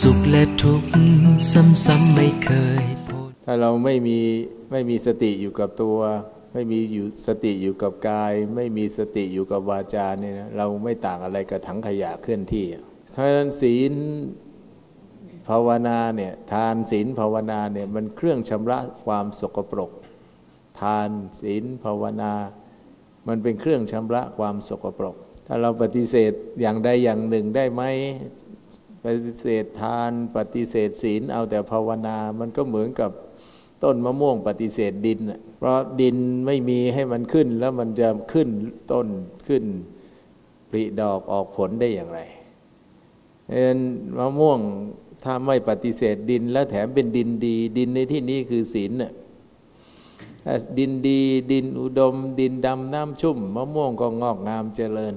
สุขและทุกข์ซ้ำๆไม่เคยพ้นถ้าเราไม่มีไม่มีสติอยู่กับตัว ไม่มีอยู่สติอยู่กับกาย ไม่มีสติอยู่กับวาจาเนี่ยนะเราไม่ต่างอะไรกับถังขยะเคลื่อนที่เพราะฉะนั้นศีลภาวนาเนี่ยทานศีลภาวนาเนี่ยมันเครื่องชำระความสกปรก ทานศีลภาวนา มันเป็นเครื่องชำระความสกปรก ถ้าเราปฏิเสธอย่างใดอย่างหนึ่งได้ไหม ปฏิเสธทานปฏิเสธศีลเอาแต่ภาวนา มันก็เหมือนกับต้นมะม่วงปฏิเสธดิน เพราะดินไม่มีให้มันขึ้นแล้วมันจะขึ้นต้นขึ้นปริดอกออกผลได้อย่างไรเพราะฉะนั้นมะม่วงถ้าไม่ปฏิเสธดินแล้วแถมเป็นดินดี ดินในที่นี้คือศีลน่ะดินดี ดินอุดม ดินดำน้ำชุ่ม มะม่วงก็งอกงามเจริญ